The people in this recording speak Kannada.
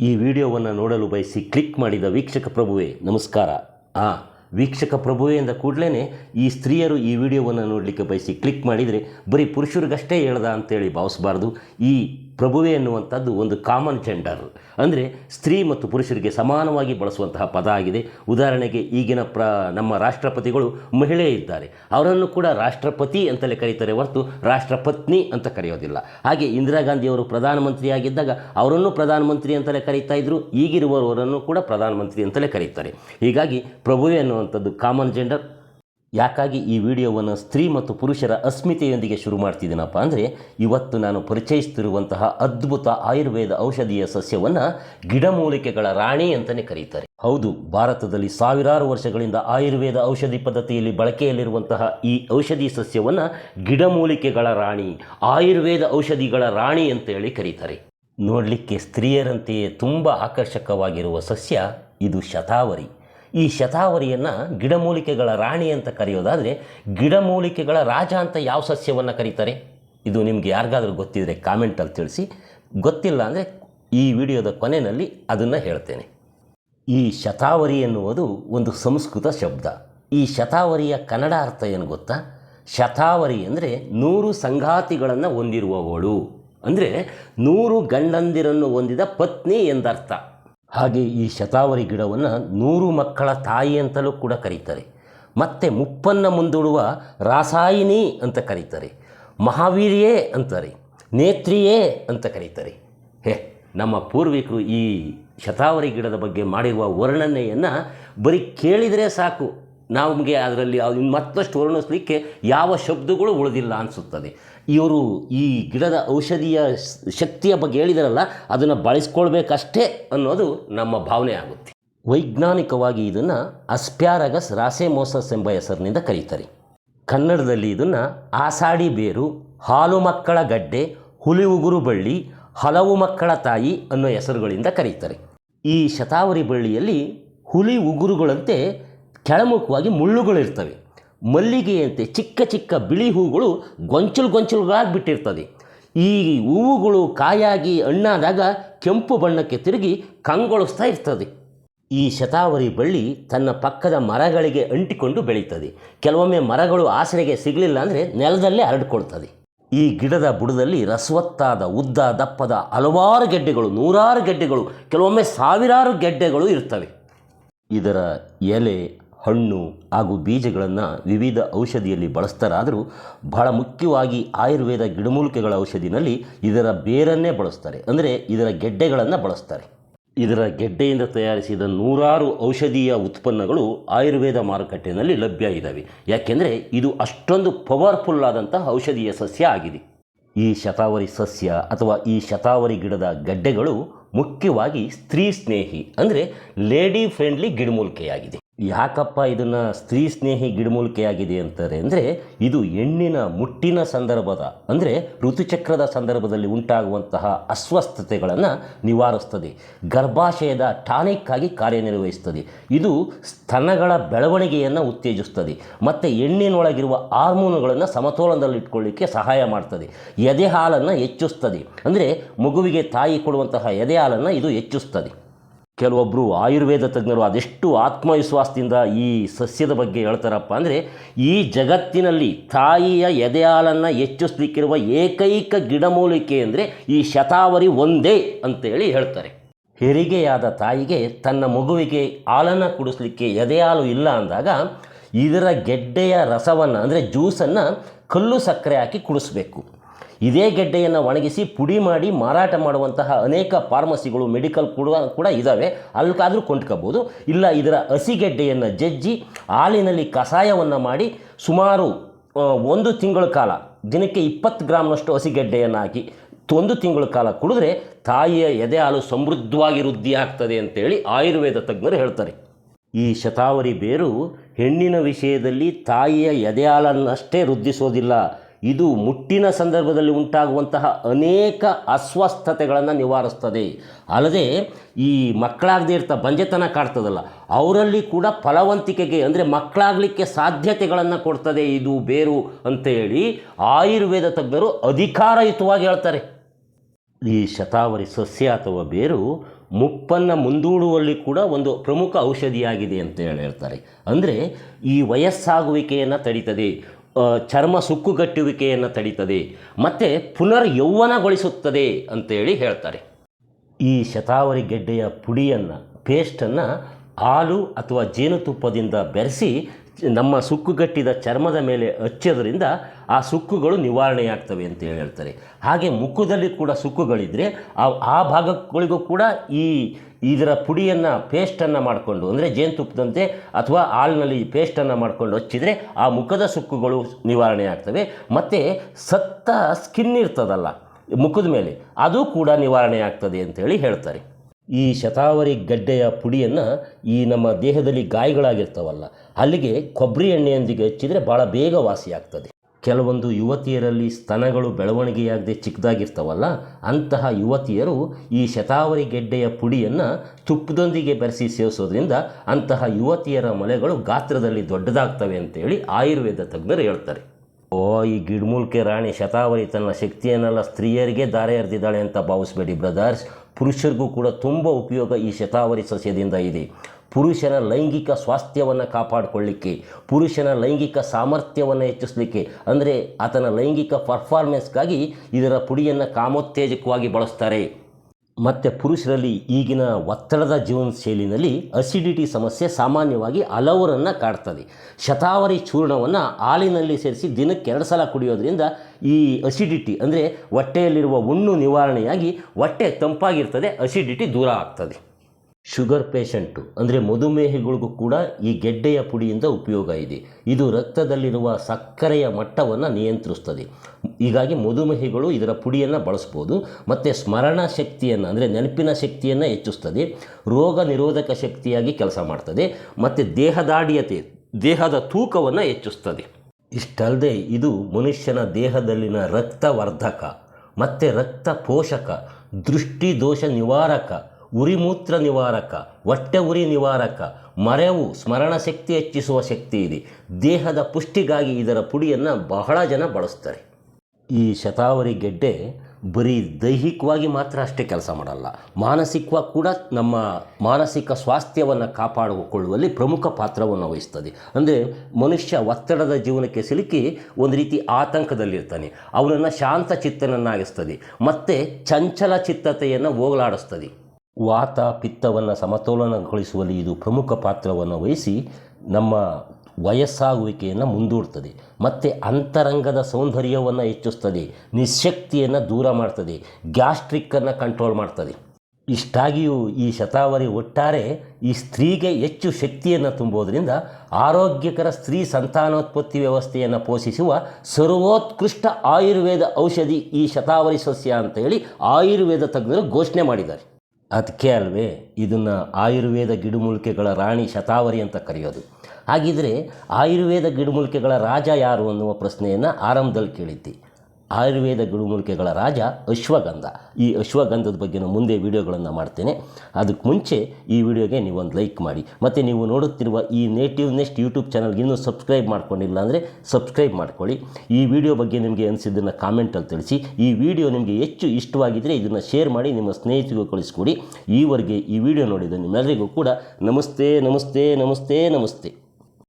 ಈ ವಿಡಿಯೋವನ್ನು ನೋಡಲು ಬಯಸಿ ಕ್ಲಿಕ್ ಮಾಡಿದ ವೀಕ್ಷಕ ಪ್ರಭುವೇ ನಮಸ್ಕಾರ. ಆ ವೀಕ್ಷಕ ಪ್ರಭುವೇ ಎಂದ ಕೂಡಲೇ ಈ ಸ್ತ್ರೀಯರು ಈ ವಿಡಿಯೋವನ್ನು ನೋಡಲಿಕ್ಕೆ ಬಯಸಿ ಕ್ಲಿಕ್ ಮಾಡಿದರೆ ಬರೀ ಪುರುಷರಿಗಷ್ಟೇ ಹೇಳ್ದ ಅಂತೇಳಿ ಭಾವಿಸಬಾರ್ದು. ಈ ಪ್ರಭುವೆ ಎನ್ನುವಂಥದ್ದು ಒಂದು ಕಾಮನ್ ಜೆಂಡರ್ ಅಂದರೆ ಸ್ತ್ರೀ ಮತ್ತು ಪುರುಷರಿಗೆ ಸಮಾನವಾಗಿ ಬಳಸುವಂತಹ ಪದ ಆಗಿದೆ. ಉದಾಹರಣೆಗೆ ಈಗಿನ ಪ್ರ ನಮ್ಮ ರಾಷ್ಟ್ರಪತಿಗಳು ಮಹಿಳೆ ಇದ್ದಾರೆ. ಅವರನ್ನು ಕೂಡ ರಾಷ್ಟ್ರಪತಿ ಅಂತಲೇ ಕರೀತಾರೆ ಹೊರತು ರಾಷ್ಟ್ರಪತ್ನಿ ಅಂತ ಕರೆಯೋದಿಲ್ಲ. ಹಾಗೆ ಇಂದಿರಾ ಗಾಂಧಿಯವರು ಪ್ರಧಾನಮಂತ್ರಿಯಾಗಿದ್ದಾಗ ಅವರನ್ನು ಪ್ರಧಾನಮಂತ್ರಿ ಅಂತಲೇ ಕರೀತಾ ಇದ್ದರು ಈಗಿರುವವರನ್ನು ಕೂಡ ಪ್ರಧಾನಮಂತ್ರಿ ಅಂತಲೇ ಕರೀತಾರೆ. ಹೀಗಾಗಿ ಪ್ರಭುವೆ ಅನ್ನುವಂಥದ್ದು ಕಾಮನ್ ಜೆಂಡರ್ ಯಾಕಾಗಿ ಈ ವಿಡಿಯೋವನ್ನು ಸ್ತ್ರೀ ಮತ್ತು ಪುರುಷರ ಅಸ್ಮಿತೆಯೊಂದಿಗೆ ಶುರು ಮಾಡ್ತಿದ್ದೀನಪ್ಪ ಅಂದರೆ, ಇವತ್ತು ನಾನು ಪರಿಚಯಿಸ್ತಿರುವಂತಹ ಅದ್ಭುತ ಆಯುರ್ವೇದ ಔಷಧೀಯ ಸಸ್ಯವನ್ನು ಗಿಡಮೂಲಿಕೆಗಳ ರಾಣಿ ಅಂತಲೇ ಕರೀತಾರೆ. ಹೌದು, ಭಾರತದಲ್ಲಿ ಸಾವಿರಾರು ವರ್ಷಗಳಿಂದ ಆಯುರ್ವೇದ ಔಷಧಿ ಪದ್ಧತಿಯಲ್ಲಿ ಬಳಕೆಯಲ್ಲಿರುವಂತಹ ಈ ಔಷಧಿ ಸಸ್ಯವನ್ನು ಗಿಡಮೂಲಿಕೆಗಳ ರಾಣಿ, ಆಯುರ್ವೇದ ಔಷಧಿಗಳ ರಾಣಿ ಅಂತೇಳಿ ಕರೀತಾರೆ. ನೋಡಲಿಕ್ಕೆ ಸ್ತ್ರೀಯರಂತೆಯೇ ತುಂಬ ಆಕರ್ಷಕವಾಗಿರುವ ಸಸ್ಯ ಇದು ಶತಾವರಿ. ಈ ಶತಾವರಿಯನ್ನು ಗಿಡಮೂಲಿಕೆಗಳ ರಾಣಿ ಅಂತ ಕರೆಯೋದಾದರೆ, ಗಿಡಮೂಲಿಕೆಗಳ ರಾಜ ಅಂತ ಯಾವ ಸಸ್ಯವನ್ನು ಕರೀತಾರೆ? ಇದು ನಿಮಗೆ ಯಾರಿಗಾದರೂ ಗೊತ್ತಿದ್ದರೆ ಕಾಮೆಂಟಲ್ಲಿ ತಿಳಿಸಿ. ಗೊತ್ತಿಲ್ಲ ಅಂದರೆ ಈ ವಿಡಿಯೋದ ಕೊನೆಯಲ್ಲಿ ಅದನ್ನು ಹೇಳ್ತೇನೆ. ಈ ಶತಾವರಿ ಎನ್ನುವುದು ಒಂದು ಸಂಸ್ಕೃತ ಶಬ್ದ. ಈ ಶತಾವರಿಯ ಕನ್ನಡ ಅರ್ಥ ಏನು ಗೊತ್ತಾ? ಶತಾವರಿ ಅಂದರೆ ನೂರು ಸಂಗಾತಿಗಳನ್ನು ಹೊಂದಿರುವವಳು. ಅಂದರೆ ನೂರು ಗಂಡಂದಿರನ್ನು ಹೊಂದಿದ ಪತ್ನಿ ಎಂದರ್ಥ. ಹಾಗೆ ಈ ಶತಾವರಿ ಗಿಡವನ್ನು ನೂರು ಮಕ್ಕಳ ತಾಯಿ ಅಂತಲೂ ಕೂಡ ಕರೀತಾರೆ. ಮತ್ತು ಮುಪ್ಪನ್ನು ಮುಂದೂಡುವ ರಾಸಾಯಿನಿ ಅಂತ ಕರೀತಾರೆ. ಮಹಾವೀರ್ಯೇ ಅಂತಾರೆ. ನೇತ್ರಿಯೇ ಅಂತ ಕರೀತಾರೆ. ಹೇ, ನಮ್ಮ ಪೂರ್ವಿಕರು ಈ ಶತಾವರಿ ಗಿಡದ ಬಗ್ಗೆ ಮಾಡಿರುವ ವರ್ಣನೆಯನ್ನು ಬರೀ ಕೇಳಿದರೆ ಸಾಕು. ನಮಗೆ ಅದರಲ್ಲಿ ಮತ್ತಷ್ಟು ವರ್ಣಿಸಲಿಕ್ಕೆ ಯಾವ ಶಬ್ದಗಳು ಉಳಿದಿಲ್ಲ ಅನಿಸುತ್ತದೆ. ಇವರು ಈ ಗಿಡದ ಔಷಧೀಯ ಶಕ್ತಿಯ ಬಗ್ಗೆ ಹೇಳಿದಾರಲ್ಲ, ಅದನ್ನು ಬಳಸ್ಕೊಳ್ಬೇಕಷ್ಟೇ ಅನ್ನೋದು ನಮ್ಮ ಭಾವನೆ ಆಗುತ್ತೆ. ವೈಜ್ಞಾನಿಕವಾಗಿ ಇದನ್ನು ಅಸ್ಪ್ಯಾರಗಸ್ ರಾಸೆಮೋಸಸ್ ಎಂಬ ಹೆಸರಿನಿಂದ ಕರೀತಾರೆ. ಕನ್ನಡದಲ್ಲಿ ಇದನ್ನು ಆಸಾಡಿ ಬೇರು, ಹಾಲು ಮಕ್ಕಳ ಗಡ್ಡೆ, ಹುಲಿ ಉಗುರು ಬಳ್ಳಿ, ಹಲವು ಮಕ್ಕಳ ತಾಯಿ ಅನ್ನೋ ಹೆಸರುಗಳಿಂದ ಕರೀತಾರೆ. ಈ ಶತಾವರಿ ಬಳ್ಳಿಯಲ್ಲಿ ಹುಲಿ ಉಗುರುಗಳಂತೆ ಕೆಳಮುಖವಾಗಿ ಮುಳ್ಳುಗಳಿರ್ತವೆ. ಮಲ್ಲಿಗೆಯಂತೆ ಚಿಕ್ಕ ಚಿಕ್ಕ ಬಿಳಿ ಹೂಗಳು ಗೊಂಚಲು ಗೊಂಚಲುಗಳಾಗಿ ಬಿಟ್ಟಿರ್ತದೆ. ಈ ಹೂವುಗಳು ಕಾಯಾಗಿ ಹಣ್ಣಾದಾಗ ಕೆಂಪು ಬಣ್ಣಕ್ಕೆ ತಿರುಗಿ ಕಂಗೊಳಿಸ್ತಾ ಇರ್ತದೆ. ಈ ಶತಾವರಿ ಬಳ್ಳಿ ತನ್ನ ಪಕ್ಕದ ಮರಗಳಿಗೆ ಅಂಟಿಕೊಂಡು ಬೆಳೀತದೆ. ಕೆಲವೊಮ್ಮೆ ಮರಗಳು ಆಸರೆಗೆ ಸಿಗಲಿಲ್ಲ ಅಂದರೆ ನೆಲದಲ್ಲೇ ಹರಡ್ಕೊಳ್ತದೆ. ಈ ಗಿಡದ ಬುಡದಲ್ಲಿ ರಸವತ್ತಾದ, ಉದ್ದ, ದಪ್ಪದ ಹಲವಾರು ಗೆಡ್ಡೆಗಳು, ನೂರಾರು ಗೆಡ್ಡೆಗಳು, ಕೆಲವೊಮ್ಮೆ ಸಾವಿರಾರು ಗೆಡ್ಡೆಗಳು ಇರ್ತವೆ. ಇದರ ಎಲೆ ಹಣ್ಣು ಹಾಗೂ ಬೀಜಗಳನ್ನು ವಿವಿಧ ಔಷಧಿಯಲ್ಲಿ ಬಳಸ್ತಾರಾದರೂ ಬಹಳ ಮುಖ್ಯವಾಗಿ ಆಯುರ್ವೇದ ಗಿಡಮೂಲಿಕೆಗಳ ಔಷಧಿನಲ್ಲಿ ಇದರ ಬೇರನ್ನೇ ಬಳಸ್ತಾರೆ. ಅಂದರೆ ಇದರ ಗೆಡ್ಡೆಗಳನ್ನು ಬಳಸ್ತಾರೆ. ಇದರ ಗೆಡ್ಡೆಯಿಂದ ತಯಾರಿಸಿದ ನೂರಾರು ಔಷಧೀಯ ಉತ್ಪನ್ನಗಳು ಆಯುರ್ವೇದ ಮಾರುಕಟ್ಟೆಯಲ್ಲಿ ಲಭ್ಯ ಇದ್ದಾವೆ ಯಾಕೆಂದರೆ ಇದು ಅಷ್ಟೊಂದು ಪವರ್ಫುಲ್ ಆದಂತಹ ಔಷಧೀಯ ಸಸ್ಯ ಆಗಿದೆ. ಈ ಶತಾವರಿ ಸಸ್ಯ ಅಥವಾ ಈ ಶತಾವರಿ ಗಿಡದ ಗಡ್ಡೆಗಳು ಮುಖ್ಯವಾಗಿ ಸ್ತ್ರೀ ಸ್ನೇಹಿ, ಅಂದರೆ ಲೇಡಿ ಫ್ರೆಂಡ್ಲಿ ಗಿಡಮೂಲಿಕೆಯಾಗಿದೆ. ಯಾಕಪ್ಪ ಇದನ್ನು ಸ್ತ್ರೀ ಸ್ನೇಹಿ ಗಿಡಮೂಲಿಕೆಯಾಗಿದೆ ಅಂತಾರೆ ಅಂದರೆ ಇದು ಹೆಣ್ಣಿನ ಮುಟ್ಟಿನ ಸಂದರ್ಭದ, ಅಂದರೆ ಋತುಚಕ್ರದ ಸಂದರ್ಭದಲ್ಲಿ ಉಂಟಾಗುವಂತಹ ಅಸ್ವಸ್ಥತೆಗಳನ್ನು ನಿವಾರಿಸ್ತದೆ. ಗರ್ಭಾಶಯದ ಟಾನಿಕ್ ಆಗಿ ಕಾರ್ಯನಿರ್ವಹಿಸ್ತದೆ. ಇದು ಸ್ತನಗಳ ಬೆಳವಣಿಗೆಯನ್ನು ಉತ್ತೇಜಿಸ್ತದೆ. ಮತ್ತು ಹೆಣ್ಣಿನೊಳಗಿರುವ ಹಾರ್ಮೋನುಗಳನ್ನು ಸಮತೋಲನದಲ್ಲಿಟ್ಕೊಳ್ಳಿಕ್ಕೆ ಸಹಾಯ ಮಾಡ್ತದೆ. ಎದೆ ಹಾಲನ್ನು ಹೆಚ್ಚಿಸ್ತದೆ. ಅಂದರೆ ಮಗುವಿಗೆ ತಾಯಿ ಕೊಡುವಂತಹ ಎದೆ ಹಾಲನ್ನು ಇದು ಹೆಚ್ಚಿಸ್ತದೆ. ಕೆಲವೊಬ್ಬರು ಆಯುರ್ವೇದ ತಜ್ಞರು ಅದೆಷ್ಟು ಆತ್ಮವಿಶ್ವಾಸದಿಂದ ಈ ಸಸ್ಯದ ಬಗ್ಗೆ ಹೇಳ್ತಾರಪ್ಪ ಅಂದರೆ, ಈ ಜಗತ್ತಿನಲ್ಲಿ ತಾಯಿಯ ಎದೆಹಾಲನ್ನು ಹೆಚ್ಚಿಸಲಿಕ್ಕಿರುವ ಏಕೈಕ ಗಿಡಮೂಲಿಕೆ ಅಂದರೆ ಈ ಶತಾವರಿ ಒಂದೇ ಅಂತೇಳಿ ಹೇಳ್ತಾರೆ. ಹೆರಿಗೆಯಾದ ತಾಯಿಗೆ ತನ್ನ ಮಗುವಿಗೆ ಹಾಲನ್ನು ಕುಡಿಸ್ಲಿಕ್ಕೆ ಎದೆಹಾಲು ಇಲ್ಲ ಅಂದಾಗ, ಇದರ ಗೆಡ್ಡೆಯ ರಸವನ್ನು ಅಂದರೆ ಜ್ಯೂಸನ್ನು ಕಲ್ಲು ಸಕ್ಕರೆ ಹಾಕಿ ಕುಡಿಸ್ಬೇಕು. ಇದೇ ಗೆಡ್ಡೆಯನ್ನು ಒಣಗಿಸಿ ಪುಡಿ ಮಾಡಿ ಮಾರಾಟ ಮಾಡುವಂತಹ ಅನೇಕ ಫಾರ್ಮಸಿಗಳು, ಮೆಡಿಕಲ್ ಕೂಡ ಕೂಡ ಇದ್ದಾವೆ ಅಲ್ಲಿಗಾದರೂ ಕೊಂಡ್ಕೋಬೋದು. ಇಲ್ಲ, ಇದರ ಹಸಿಗೆಡ್ಡೆಯನ್ನು ಜಜ್ಜಿ ಹಾಲಿನಲ್ಲಿ ಕಷಾಯವನ್ನು ಮಾಡಿ ಸುಮಾರು ಒಂದು ತಿಂಗಳ ಕಾಲ, ದಿನಕ್ಕೆ ಇಪ್ಪತ್ತು ಗ್ರಾಮ್ನಷ್ಟು ಹಸಿಗೆಡ್ಡೆಯನ್ನು ಹಾಕಿ, ಒಂದು ತಿಂಗಳ ಕಾಲ ಕುಡಿದ್ರೆ ತಾಯಿಯ ಎದೆ ಹಾಲು ಸಮೃದ್ಧವಾಗಿ ವೃದ್ಧಿ ಆಗ್ತದೆ ಅಂತೇಳಿ ಆಯುರ್ವೇದ ತಜ್ಞರು ಹೇಳ್ತಾರೆ. ಈ ಶತಾವರಿ ಬೇರು ಹೆಣ್ಣಿನ ವಿಷಯದಲ್ಲಿ ತಾಯಿಯ ಎದೆ ಹಾಲನ್ನಷ್ಟೇ ವೃದ್ಧಿಸೋದಿಲ್ಲ. ಇದು ಮುಟ್ಟಿನ ಸಂದರ್ಭದಲ್ಲಿ ಉಂಟಾಗುವಂತಹ ಅನೇಕ ಅಸ್ವಸ್ಥತೆಗಳನ್ನು ನಿವಾರಿಸ್ತದೆ. ಅಲ್ಲದೆ ಈ ಮಕ್ಕಳಾಗದೇ ಇರ್ತಾ ಬಂಜೆತನ ಕಾಡ್ತದಲ್ಲ, ಅವರಲ್ಲಿ ಕೂಡ ಫಲವಂತಿಕೆಗೆ ಅಂದರೆ ಮಕ್ಕಳಾಗಲಿಕ್ಕೆ ಸಾಧ್ಯತೆಗಳನ್ನು ಕೊಡ್ತದೆ ಇದು ಬೇರು ಅಂತೇಳಿ ಆಯುರ್ವೇದ ತಜ್ಞರು ಅಧಿಕಾರಯುತವಾಗಿ ಹೇಳ್ತಾರೆ. ಈ ಶತಾವರಿ ಸಸ್ಯ ಅಥವಾ ಬೇರು ಮುಪ್ಪನ್ನು ಮುಂದೂಡುವಲ್ಲಿ ಕೂಡ ಒಂದು ಪ್ರಮುಖ ಔಷಧಿಯಾಗಿದೆ ಅಂತ ಹೇಳಿ ಹೇಳ್ತಾರೆ. ಅಂದರೆ ಈ ವಯಸ್ಸಾಗುವಿಕೆಯನ್ನು ತಡೀತದೆ. ಚರ್ಮ ಸುಕ್ಕುಗಟ್ಟುವಿಕೆಯನ್ನು ತಡೀತದೆ, ಮತ್ತು ಪುನರ್ ಯೌವನಗೊಳಿಸುತ್ತದೆ ಅಂತೇಳಿ ಹೇಳ್ತಾರೆ. ಈ ಶತಾವರಿ ಗೆಡ್ಡೆಯ ಪುಡಿಯನ್ನು, ಪೇಸ್ಟನ್ನು ಹಾಲು ಅಥವಾ ಜೇನುತುಪ್ಪದಿಂದ ಬೆರೆಸಿ ನಮ್ಮ ಸುಕ್ಕುಗಟ್ಟಿದ ಚರ್ಮದ ಮೇಲೆ ಹಚ್ಚೋದ್ರಿಂದ ಆ ಸುಕ್ಕುಗಳು ನಿವಾರಣೆಯಾಗ್ತವೆ ಅಂತ ಹೇಳಿ ಹೇಳ್ತಾರೆ. ಹಾಗೆ ಮುಖದಲ್ಲಿ ಕೂಡ ಸುಕ್ಕುಗಳಿದ್ದರೆ ಆ ಆ ಭಾಗಗಳಿಗೂ ಕೂಡ ಈ ಇದರ ಪುಡಿಯನ್ನು ಪೇಸ್ಟನ್ನು ಮಾಡಿಕೊಂಡು, ಅಂದರೆ ಜೇನುತುಪ್ಪದಂತೆ ಅಥವಾ ಹಾಲಿನಲ್ಲಿ ಪೇಸ್ಟನ್ನು ಮಾಡಿಕೊಂಡು ಹಚ್ಚಿದರೆ ಆ ಮುಖದ ಸುಕ್ಕುಗಳು ನಿವಾರಣೆ ಆಗ್ತವೆ. ಮತ್ತು ಸತ್ತ ಸ್ಕಿನ್ ಇರ್ತದಲ್ಲ, ಮುಖದ ಮೇಲೆ, ಅದು ಕೂಡ ನಿವಾರಣೆ ಆಗ್ತದೆ ಅಂತೇಳಿ ಹೇಳ್ತಾರೆ. ಈ ಶತಾವರಿ ಗಡ್ಡೆಯ ಪುಡಿಯನ್ನು ಈ ನಮ್ಮ ದೇಹದಲ್ಲಿ ಗಾಯಗಳಾಗಿರ್ತಾವಲ್ಲ, ಅಲ್ಲಿಗೆ ಕೊಬ್ಬರಿ ಎಣ್ಣೆಯೊಂದಿಗೆ ಹಚ್ಚಿದರೆ ಭಾಳ ಬೇಗ ವಾಸಿಯಾಗ್ತದೆ. ಕೆಲವೊಂದು ಯುವತಿಯರಲ್ಲಿ ಸ್ತನಗಳು ಬೆಳವಣಿಗೆಯಾಗದೆ ಚಿಕ್ಕದಾಗಿರ್ತಾವಲ್ಲ, ಅಂತಹ ಯುವತಿಯರು ಈ ಶತಾವರಿ ಗೆಡ್ಡೆಯ ಪುಡಿಯನ್ನು ತುಪ್ಪದೊಂದಿಗೆ ಬೆರೆಸಿ ಸೇವಿಸೋದ್ರಿಂದ ಅಂತಹ ಯುವತಿಯರ ಮೊಲೆಗಳು ಗಾತ್ರದಲ್ಲಿ ದೊಡ್ಡದಾಗ್ತವೆ ಅಂತೇಳಿ ಆಯುರ್ವೇದ ತಜ್ಞರು ಹೇಳ್ತಾರೆ. ಓ, ಈ ಗಿಡ್ಮೂಲ್ಕೆ ರಾಣಿ ಶತಾವರಿ ತನ್ನ ಶಕ್ತಿಯನ್ನೆಲ್ಲ ಸ್ತ್ರೀಯರಿಗೆ ದಾರೆ ಎರೆದಿದ್ದಾಳೆ ಅಂತ ಭಾವಿಸ್ಬೇಡಿ ಬ್ರದರ್ಸ್. ಪುರುಷರಿಗೂ ಕೂಡ ತುಂಬ ಉಪಯೋಗ ಈ ಶತಾವರಿ ಸಸ್ಯದಿಂದ ಇದೆ. ಪುರುಷನ ಲೈಂಗಿಕ ಸ್ವಾಸ್ಥ್ಯವನ್ನು ಕಾಪಾಡಿಕೊಳ್ಳಿಕ್ಕೆ, ಪುರುಷನ ಲೈಂಗಿಕ ಸಾಮರ್ಥ್ಯವನ್ನು ಹೆಚ್ಚಿಸಲಿಕ್ಕೆ. ಅಂದರೆ ಆತನ ಲೈಂಗಿಕ ಪರ್ಫಾರ್ಮೆನ್ಸ್ಗಾಗಿ ಇದರ ಪುಡಿಯನ್ನು ಕಾಮೋತ್ತೇಜಕವಾಗಿ ಬಳಸ್ತಾರೆ. ಮತ್ತು ಪುರುಷರಲ್ಲಿ ಈಗಿನ ಒತ್ತಡದ ಜೀವನ ಶೈಲಿನಲ್ಲಿ ಅಸಿಡಿಟಿ ಸಮಸ್ಯೆ ಸಾಮಾನ್ಯವಾಗಿ ಹಲವರನ್ನು ಕಾಡ್ತದೆ. ಶತಾವರಿ ಚೂರ್ಣವನ್ನು ಹಾಲಿನಲ್ಲಿ ಸೇರಿಸಿ ದಿನಕ್ಕೆ ಎರಡು ಸಲ ಕುಡಿಯೋದ್ರಿಂದ ಈ ಅಸಿಡಿಟಿ ಅಂದರೆ ಹೊಟ್ಟೆಯಲ್ಲಿರುವ ಹುಣ್ಣು ನಿವಾರಣೆಯಾಗಿ ಹೊಟ್ಟೆ ತಂಪಾಗಿರ್ತದೆ ಅಸಿಡಿಟಿ ದೂರ ಆಗ್ತದೆ. ಶುಗರ್ ಪೇಷಂಟು, ಅಂದರೆ ಮಧುಮೇಹಿಗಳಿಗೂ ಕೂಡ ಈ ಗೆಡ್ಡೆಯ ಪುಡಿಯಿಂದ ಉಪಯೋಗ ಇದೆ. ಇದು ರಕ್ತದಲ್ಲಿರುವ ಸಕ್ಕರೆಯ ಮಟ್ಟವನ್ನು ನಿಯಂತ್ರಿಸ್ತದೆ. ಹೀಗಾಗಿ ಮಧುಮೇಹಿಗಳು ಇದರ ಪುಡಿಯನ್ನು ಬಳಸ್ಬೋದು, ಮತ್ತು ಸ್ಮರಣ ಶಕ್ತಿಯನ್ನು, ಅಂದರೆ ನೆನಪಿನ ಶಕ್ತಿಯನ್ನು ಹೆಚ್ಚಿಸ್ತದೆ, ರೋಗ ನಿರೋಧಕ ಶಕ್ತಿಯಾಗಿ ಕೆಲಸ ಮಾಡ್ತದೆ, ಮತ್ತು ದೇಹದಾಢ್ಯತೆ ದೇಹದ ತೂಕವನ್ನು ಹೆಚ್ಚಿಸ್ತದೆ. ಇಷ್ಟಲ್ಲದೆ ಇದು ಮನುಷ್ಯನ ದೇಹದಲ್ಲಿನ ರಕ್ತವರ್ಧಕ, ಮತ್ತು ರಕ್ತ ಪೋಷಕ ದೃಷ್ಟಿ ದೋಷ ನಿವಾರಕ ಉರಿಮೂತ್ರ ನಿವಾರಕ, ಹೊಟ್ಟೆ ಉರಿ ನಿವಾರಕ, ಮರೆವು ಸ್ಮರಣ ಶಕ್ತಿ ಹೆಚ್ಚಿಸುವ ಶಕ್ತಿ ಇದೆ. ದೇಹದ ಪುಷ್ಟಿಗಾಗಿ ಇದರ ಪುಡಿಯನ್ನು ಬಹಳ ಜನ ಬಳಸ್ತಾರೆ. ಈ ಶತಾವರಿ ಗೆಡ್ಡೆ ಬರೀ ದೈಹಿಕವಾಗಿ ಮಾತ್ರ ಅಷ್ಟೇ ಕೆಲಸ ಮಾಡಲ್ಲ, ಮಾನಸಿಕವಾಗಿ ಕೂಡ ನಮ್ಮ ಮಾನಸಿಕ ಸ್ವಾಸ್ಥ್ಯವನ್ನು ಕಾಪಾಡಿಕೊಳ್ಳುವಲ್ಲಿ ಪ್ರಮುಖ ಪಾತ್ರವನ್ನು ವಹಿಸ್ತದೆ. ಅಂದರೆ ಮನುಷ್ಯ ಒತ್ತಡದ ಜೀವನಕ್ಕೆ ಸಿಲುಕಿ ಒಂದು ರೀತಿ ಆತಂಕದಲ್ಲಿರ್ತಾನೆ, ಅವನನ್ನು ಶಾಂತ ಚಿತ್ತನನ್ನಾಗಿಸ್ತದೆ, ಮತ್ತು ಚಂಚಲ ಚಿತ್ತತೆಯನ್ನು ಹೋಗಲಾಡಿಸ್ತದೆ. ವಾತ ಪಿತ್ತವನ್ನು ಸಮತೋಲನಗೊಳಿಸುವಲ್ಲಿ ಇದು ಪ್ರಮುಖ ಪಾತ್ರವನ್ನು ವಹಿಸಿ ನಮ್ಮ ವಯಸ್ಸಾಗುವಿಕೆಯನ್ನು ಮುಂದೂಡ್ತದೆ. ಮತ್ತು ಅಂತರಂಗದ ಸೌಂದರ್ಯವನ್ನು ಹೆಚ್ಚಿಸ್ತದೆ. ನಿಶಕ್ತಿಯನ್ನು ದೂರ ಮಾಡ್ತದೆ. ಗ್ಯಾಸ್ಟ್ರಿಕ್ಕನ್ನು ಕಂಟ್ರೋಲ್ ಮಾಡ್ತದೆ. ಇಷ್ಟಾಗಿಯೂ ಈ ಶತಾವರಿ ಒಟ್ಟಾರೆ ಈ ಸ್ತ್ರೀಗೆ ಹೆಚ್ಚು ಶಕ್ತಿಯನ್ನು ತುಂಬೋದರಿಂದ ಆರೋಗ್ಯಕರ ಸ್ತ್ರೀ ಸಂತಾನೋತ್ಪತ್ತಿ ವ್ಯವಸ್ಥೆಯನ್ನು ಪೋಷಿಸುವ ಸರ್ವೋತ್ಕೃಷ್ಟ ಆಯುರ್ವೇದ ಔಷಧಿ ಈ ಶತಾವರಿ ಸಸ್ಯ ಅಂತ ಹೇಳಿ ಆಯುರ್ವೇದ ತಜ್ಞರು ಘೋಷಣೆ ಮಾಡಿದ್ದಾರೆ. ಅದಕ್ಕೆ ಅಲ್ವೇ ಇದನ್ನು ಆಯುರ್ವೇದ ಗಿಡಮೂಲಿಕೆಗಳ ರಾಣಿ ಶತಾವರಿ ಅಂತ ಕರೆಯೋದು. ಹಾಗಿದ್ದರೆ ಆಯುರ್ವೇದ ಗಿಡಮೂಲಿಕೆಗಳ ರಾಜ ಯಾರು ಅನ್ನುವ ಪ್ರಶ್ನೆಯನ್ನು ಆರಂಭದಲ್ಲಿ ಕೇಳಿದ್ದೆ. ಆಯುರ್ವೇದ ಗಿಡಮೂಲಿಕೆಗಳ ರಾಜ ಅಶ್ವಗಂಧ. ಈ ಅಶ್ವಗಂಧದ ಬಗ್ಗೆ ನಾನು ಮುಂದೆ ವಿಡಿಯೋಗಳನ್ನು ಮಾಡ್ತೇನೆ. ಅದಕ್ಕೆ ಮುಂಚೆ ಈ ವಿಡಿಯೋಗೆ ನೀವೊಂದು ಲೈಕ್ ಮಾಡಿ. ಮತ್ತು ನೀವು ನೋಡುತ್ತಿರುವ ಈ ನೇಟಿವ್ ನೆಸ್ಟ್ ಯೂಟ್ಯೂಬ್ ಚಾನಲ್ಗೆ ಇನ್ನೂ ಸಬ್ಸ್ಕ್ರೈಬ್ ಮಾಡ್ಕೊಂಡಿಲ್ಲ ಅಂದರೆ ಸಬ್ಸ್ಕ್ರೈಬ್ ಮಾಡ್ಕೊಳ್ಳಿ. ಈ ವಿಡಿಯೋ ಬಗ್ಗೆ ನಿಮಗೆ ಅನಿಸಿದ್ದನ್ನು ಕಾಮೆಂಟಲ್ಲಿ ತಿಳಿಸಿ. ಈ ವಿಡಿಯೋ ನಿಮಗೆ ಹೆಚ್ಚು ಇಷ್ಟವಾಗಿದ್ದರೆ ಇದನ್ನು ಶೇರ್ ಮಾಡಿ, ನಿಮ್ಮ ಸ್ನೇಹಿತರಿಗೂ ಕಳಿಸ್ಕೊಡಿ. ಈವರೆಗೆ ಈ ವಿಡಿಯೋ ನೋಡಿದ ನಿಮ್ಮೆಲ್ಲರಿಗೂ ಕೂಡ ನಮಸ್ತೆ ನಮಸ್ತೆ ನಮಸ್ತೆ ನಮಸ್ತೆ.